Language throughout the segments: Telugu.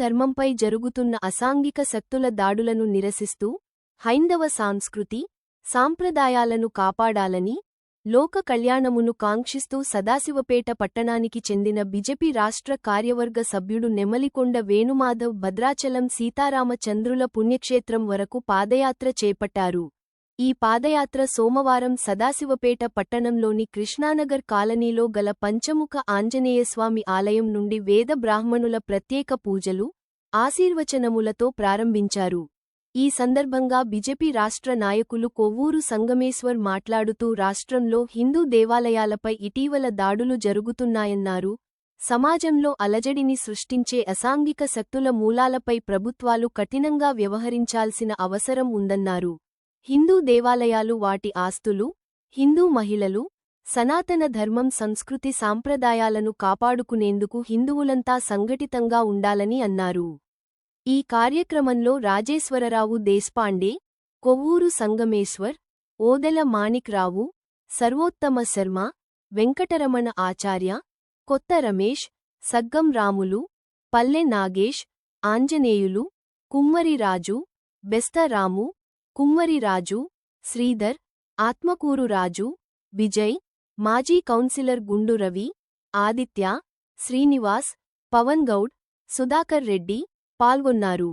ధర్మంపై జరుగుతున్న అసాంఘిక శక్తుల దాడులను నిరసిస్తూ హైందవ సాంస్కృతి సాంప్రదాయాలను కాపాడాలని లోక కళ్యాణమును కాంక్షిస్తూ సదాశివపేట పట్టణానికి చెందిన బిజెపి రాష్ట్ర కార్యవర్గ సభ్యుడు నెమలికొండ వేణుమాధవ్ భద్రాచలం సీతారామచంద్రుల పుణ్యక్షేత్రం వరకు పాదయాత్ర చేపట్టారు. ఈ పాదయాత్ర సోమవారం సదాశివపేట పట్టణంలోని కృష్ణానగర్ కాలనీలో గల పంచముఖ ఆంజనేయస్వామి ఆలయం నుండి వేద బ్రాహ్మణుల ప్రత్యేక పూజలు ఆశీర్వచనములతో ప్రారంభించారు. ఈ సందర్భంగా బిజెపి రాష్ట్ర నాయకులు కొవ్వూరు సంగమేశ్వర్ మాట్లాడుతూ రాష్ట్రంలో హిందూ దేవాలయాలపై ఇటీవల దాడులు జరుగుతున్నాయన్నారు. సమాజంలో అలజడిని సృష్టించే అసాంఘిక శక్తుల మూలాలపై ప్రభుత్వాలు కఠినంగా వ్యవహరించాల్సిన అవసరం ఉందన్నారు. హిందూ దేవాలయాలు వాటి ఆస్తులు హిందూ మహిళలు సనాతన ధర్మం సంస్కృతి సాంప్రదాయాలను కాపాడుకునేందుకు హిందువులంతా సంఘటితంగా ఉండాలని అన్నారు. ఈ కార్యక్రమంలో రాజేశ్వరరావు దేశ్పాండే కొవ్వూరు సంగమేశ్వర్ ఓదెల మాణిక్రావు సర్వోత్తమ శర్మ వెంకటరమణ ఆచార్య కొత్త రమేష్ సగ్గం రాములు పల్లె నాగేష్ ఆంజనేయులు కుమ్మరి రాజు బెస్తరాము కుమ్మరి రాజు శ్రీధర్ ఆత్మకూరు రాజు విజయ్ మాజీ కౌన్సిలర్ గుండు రవి ఆదిత్య శ్రీనివాస్ పవన్ గౌడ్ సుధాకర్ రెడ్డి పాల్గొన్నారు.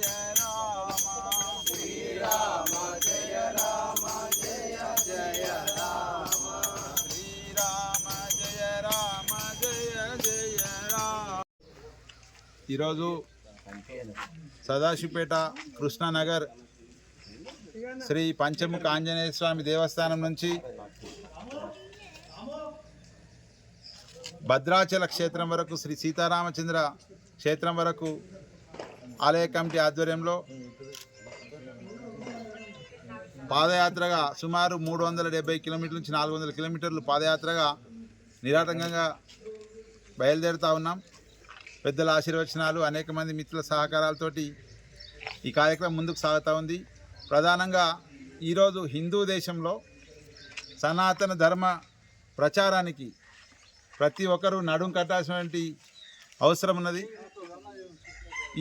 ఈరోజు సదాశివపేట కృష్ణానగర్ శ్రీ పంచముఖ ఆంజనేయ స్వామి దేవస్థానం నుంచి భద్రాచల క్షేత్రం వరకు శ్రీ సీతారామచంద్ర క్షేత్రం వరకు ఆలయ కమిటీ ఆధ్వర్యంలో పాదయాత్రగా సుమారు మూడు వందల డెబ్బై కిలోమీటర్ల నుంచి నాలుగు వందల కిలోమీటర్లు పాదయాత్రగా నిరాటంకంగా బయలుదేరుతూ ఉన్నాం. పెద్దల ఆశీర్వచనాలు అనేక మంది మిత్రుల సహకారాలతోటి ఈ కార్యక్రమం ముందుకు సాగుతూ ఉంది. ప్రధానంగా ఈరోజు హిందూ దేశంలో సనాతన ధర్మ ప్రచారానికి ప్రతి ఒక్కరూ నడుం కట్టాల్సినటువంటి అవసరం ఉన్నది.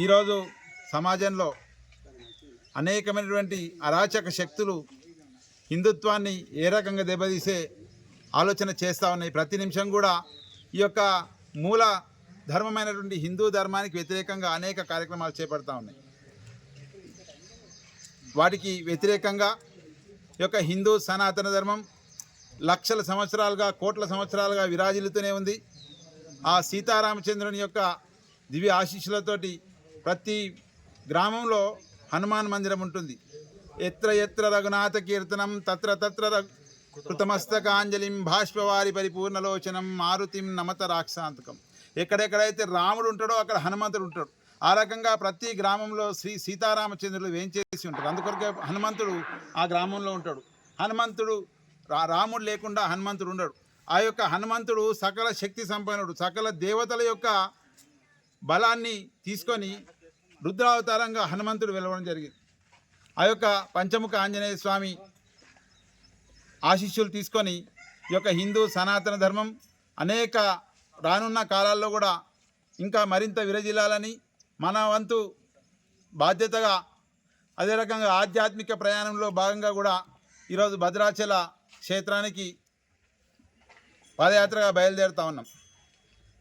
ఈరోజు సమాజంలో అనేకమైనటువంటి అరాచక శక్తులు హిందుత్వాన్ని ఏ రకంగా దెబ్బతీసే ఆలోచన చేస్తూ ఉన్నాయి. ప్రతి నిమిషం కూడా ఈ యొక్క మూల ధర్మమైనటువంటి హిందూ ధర్మానికి వ్యతిరేకంగా అనేక కార్యక్రమాలు చేపడతా ఉన్నాయి. వాటికి వ్యతిరేకంగా యొక్క హిందూ సనాతన ధర్మం లక్షల సంవత్సరాలుగా కోట్ల సంవత్సరాలుగా విరాజిల్లుతూనే ఉంది. ఆ సీతారామచంద్రుని యొక్క దివ్య ఆశీస్సులతోటి ప్రతి గ్రామంలో హనుమాన్ మందిరం ఉంటుంది. ఎత్ర ఎత్ర రఘునాథ కీర్తనం తత్ర తత్ర కృతమస్తకాంజలిం భాష్పవారి పరిపూర్ణలోచనం మారుతిం నమత రాక్షాంతకం. ఎక్కడెక్కడైతే రాముడు ఉంటాడో అక్కడ హనుమంతుడు ఉంటాడు. ఆ రకంగా ప్రతి గ్రామంలో శ్రీ సీతారామచంద్రులు వేంచేసి ఉంటారు? అందుకొరకే హనుమంతుడు ఆ గ్రామంలో ఉంటాడు. హనుమంతుడు రా రాముడు లేకుండా హనుమంతుడు ఉండడు. ఆ యొక్క హనుమంతుడు సకల శక్తి సంపన్నుడు సకల దేవతల యొక్క బలాన్ని తీసుకొని రుద్రావతారంగా హనుమంతుడు వెలవడం జరిగింది. ఆ యొక్క పంచముఖ ఆంజనేయ స్వామి ఆశీస్సులు తీసుకొని ఈ యొక్క హిందూ సనాతన ధర్మం అనేక రానున్న కాలాల్లో కూడా ఇంకా మరింత విరజిల్లాలని మన వంతు బాధ్యతగా అదే రకంగా ఆధ్యాత్మిక ప్రయాణంలో భాగంగా కూడా ఈరోజు భద్రాచల క్షేత్రానికి పాదయాత్రగా బయలుదేరుతా ఉన్నాం.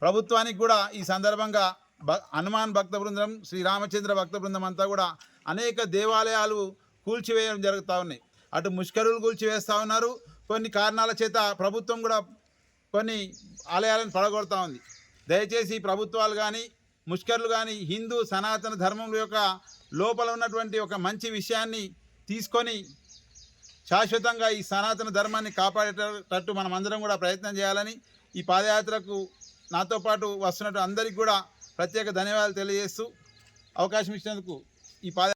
ప్రభుత్వానికి కూడా ఈ సందర్భంగా భ హనుమాన్ భక్త బృందం శ్రీరామచంద్ర భక్త బృందం అంతా కూడా అనేక దేవాలయాలు కూల్చివేయడం జరుగుతూ ఉన్నాయి. అటు ముష్కరులు కూల్చివేస్తూ ఉన్నారు. కొన్ని కారణాల చేత ప్రభుత్వం కూడా కొన్ని ఆలయాలను పడగొడతా ఉంది. దయచేసి ప్రభుత్వాలు కానీ ముష్కర్లు కానీ హిందూ సనాతన ధర్మం యొక్క లోపల ఉన్నటువంటి ఒక మంచి విషయాన్ని తీసుకొని శాశ్వతంగా ఈ సనాతన ధర్మాన్ని కాపాడేటట్టు మనం అందరం కూడా ప్రయత్నం చేయాలని ఈ పాదయాత్రకు నాతో పాటు వస్తున్నట్టు అందరికీ కూడా ప్రత్యేక ధన్యవాదాలు తెలియజేస్తూ అవకాశం ఇచ్చినందుకు ఈ పాద